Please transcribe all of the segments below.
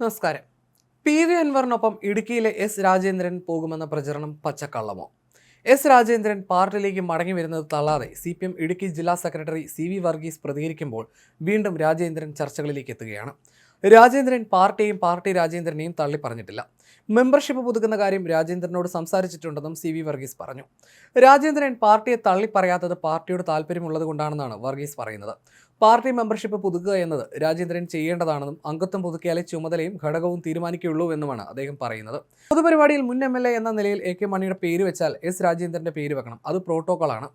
നമസ്കാരം. P V അൻവറിനൊപ്പം ഇടുക്കിയിലെ S Rajendran പോകുമെന്ന പ്രചരണം പച്ചക്കള്ളമോ? എസ് രാജേന്ദ്രൻ പാർട്ടിയിലേക്ക് മടങ്ങി വരുന്നത് തള്ളാതെ സി പി എം ഇടുക്കി ജില്ലാ സെക്രട്ടറി സി വി വർഗീസ് പ്രതികരിക്കുമ്പോൾ വീണ്ടും രാജേന്ദ്രൻ ചർച്ചകളിലേക്ക് എത്തുകയാണ്. രാജേന്ദ്രൻ പാർട്ടിയും പാർട്ടി രാജേന്ദ്രനെയും തള്ളി പറഞ്ഞിട്ടില്ല. മെമ്പർഷിപ്പ് പുതുക്കുന്ന കാര്യം രാജേന്ദ്രനോട് സംസാരിച്ചിട്ടുണ്ടെന്നും സി വി വർഗീസ് പറഞ്ഞു. രാജേന്ദ്രൻ പാർട്ടിയെ തള്ളി പറയാത്തത് പാർട്ടിയുടെ താല്പര്യമുള്ളത് കൊണ്ടാണെന്നാണ് വർഗീസ് പറയുന്നത്. പാർട്ടി മെമ്പർഷിപ്പ് പുതുക്കുക എന്നത് രാജേന്ദ്രൻ ചെയ്യേണ്ടതാണെന്നും അംഗത്വം പുതുക്കിയാലേ ചുമതലയും ഘടകവും തീരുമാനിക്കുകയുള്ളൂ എന്നുമാണ് അദ്ദേഹം പറയുന്നത്. പൊതുപരിപാടിയിൽ മുൻ എം എൽ എ എന്ന നിലയിൽ എ കെ മണിയുടെ പേര് വെച്ചാൽ എസ് രാജേന്ദ്രന്റെ പേര് വെക്കണം. അത് പ്രോട്ടോക്കോളാണ്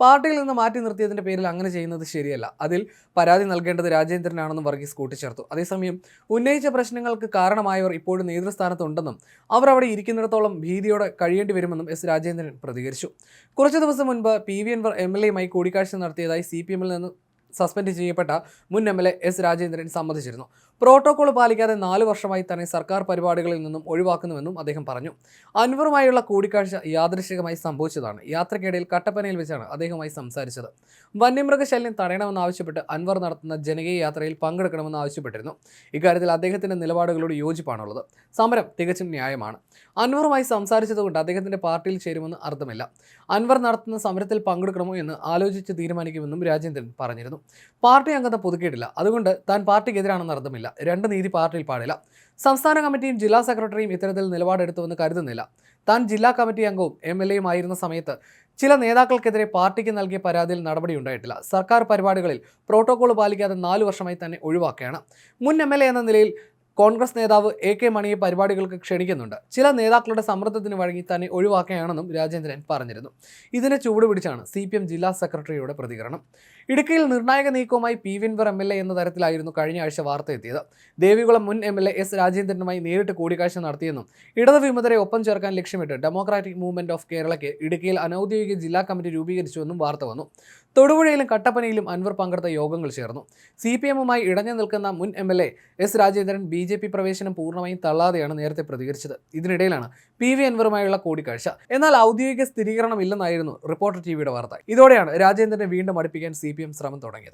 പാർട്ടിയിൽ നിന്ന് മാറ്റി നിർത്തിയതിന്റെ പേരിൽ അങ്ങനെ ചെയ്യുന്നത് ശരിയല്ല. അതിൽ പരാതി നൽകേണ്ടത് രാജേന്ദ്രനാണെന്നും വർഗീസ് കൂട്ടിച്ചേർത്തു. അതേസമയം ഉന്നയിച്ച പ്രശ്നങ്ങൾക്ക് കാരണമായവർ ഇപ്പോഴും നേതൃസ്ഥാനത്തുണ്ടെന്നും അവർ അവിടെ ഇരിക്കുന്നിടത്തോളം ഭീതിയോടെ കഴിയേണ്ടി വരുമെന്നും എസ് രാജേന്ദ്രൻ പ്രതികരിച്ചു. കുറച്ചു ദിവസം മുൻപ് P V Anvar M L എയുമായി കൂടിക്കാഴ്ച നടത്തിയതായി സി പി എമ്മിൽ നിന്ന് സസ്പെൻഡ് ചെയ്യപ്പെട്ട മുൻ M L A S Rajendran സമ്മതിച്ചിരുന്നു. Protocol പാലിക്കാതെ നാല് വർഷമായി തന്നെ സർക്കാർ പരിപാടികളിൽ നിന്നും ഒഴിവാക്കുന്നുവെന്നും അദ്ദേഹം പറഞ്ഞു. അൻവറുമായുള്ള കൂടിക്കാഴ്ച യാദൃശികമായി സംഭവിച്ചതാണ്. യാത്രക്കിടയിൽ കട്ടപ്പനയിൽ വെച്ചാണ് അദ്ദേഹവുമായി സംസാരിച്ചത്. വന്യമൃഗശല്യം തടയണമെന്നാവശ്യപ്പെട്ട് അൻവർ നടത്തുന്ന ജനകീയ യാത്രയിൽ പങ്കെടുക്കണമെന്ന് ആവശ്യപ്പെട്ടിരുന്നു. ഇക്കാര്യത്തിൽ അദ്ദേഹത്തിന്റെ നിലപാടുകളോട് യോജിപ്പാണുള്ളത്. സമരം തികച്ചും ന്യായമാണ്. അൻവറുമായി സംസാരിച്ചതുകൊണ്ട് അദ്ദേഹത്തിന്റെ പാർട്ടിയിൽ ചേരുമെന്ന് അർത്ഥമില്ല. അൻവർ നടത്തുന്ന സമരത്തിൽ പങ്കെടുക്കണമോ എന്ന് ആലോചിച്ച് തീരുമാനിക്കുമെന്നും രാജേന്ദ്രൻ പറഞ്ഞിരുന്നു. പാർട്ടി അംഗത്വം പുതുക്കിയിട്ടില്ല. അതുകൊണ്ട് താൻ പാർട്ടിക്കെതിരാണെന്ന് അർത്ഥമില്ല രണ്ട് നീതി പാർട്ടിയിൽ പാടില്ല. സംസ്ഥാന കമ്മിറ്റിയും ജില്ലാ സെക്രട്ടറിയും ഇത്തരത്തിൽ നിലപാടെടുത്തുവെന്ന് കരുതുന്നില്ല. താൻ ജില്ലാ കമ്മിറ്റി അംഗവും എം എൽ എയും ആയിരുന്ന സമയത്ത് ചില നേതാക്കൾക്കെതിരെ പാർട്ടിക്ക് നൽകിയ പരാതിയിൽ നടപടിയുണ്ടായിട്ടില്ല സർക്കാർ പരിപാടികളിൽ പ്രോട്ടോകോൾ പാലിക്കാതെ നാലു വർഷമായി തന്നെ ഒഴിവാക്കുകയാണ്. മുൻ എം എൽ എ എന്ന നിലയിൽ കോൺഗ്രസ് നേതാവ് എ കെ മണിയെ പരിപാടികൾക്ക് ക്ഷണിക്കുന്നുണ്ട്. ചില നേതാക്കളുടെ സമ്മർദ്ദത്തിന് വഴങ്ങി തന്നെ ഒഴിവാക്കുകയാണെന്നും രാജേന്ദ്രൻ പറഞ്ഞിരുന്നു. ഇതിനെ ചൂടുപിടിച്ചാണ് സി പി എം ജില്ലാ സെക്രട്ടറിയുടെ പ്രതികരണം. ഇടുക്കിയിൽ നിർണായക നീക്കവുമായി പി വിൻവർ എം എൽ എ എന്ന തരത്തിലായിരുന്നു കഴിഞ്ഞ ആഴ്ച വാർത്ത എത്തിയത്. ദേവികുളം മുൻ എം എൽ എ എസ് രാജേന്ദ്രനുമായി നേരിട്ട് കൂടിക്കാഴ്ച നടത്തിയെന്നും ഇടത് വിമതരെ ഒപ്പം ചേർക്കാൻ ലക്ഷ്യമിട്ട് ഡെമോക്രാറ്റിക് മൂവ്മെന്റ് ഓഫ് കേരളയ്ക്ക് ഇടുക്കിയിൽ അനൌദ്യോഗിക ജില്ലാ കമ്മിറ്റി രൂപീകരിച്ചുവെന്നും വാർത്ത വന്നു. തൊടുപുഴയിലും കട്ടപ്പനയിലും അൻവർ പങ്കെടുത്ത യോഗങ്ങൾ ചേർന്നു. സി പി എമ്മുമായി ഇടഞ്ഞു നിൽക്കുന്ന മുൻ M L A S Rajendran B J P പ്രവേശനം പൂർണമായും തള്ളാതെയാണ് നേരത്തെ പ്രതികരിച്ചത്. ഇതിനിടയിലാണ് പി വി അൻവറുമായുള്ള കൂടിക്കാഴ്ച. എന്നാൽ ഔദ്യോഗിക സ്ഥിരീകരണം ഇല്ലെന്നായിരുന്നു റിപ്പോർട്ടർ ടിവിയുടെ വാർത്ത. ഇതോടെയാണ് രാജേന്ദ്രനെ വീണ്ടും അടുപ്പിക്കാൻ സി പി എം ശ്രമം തുടങ്ങിയത്.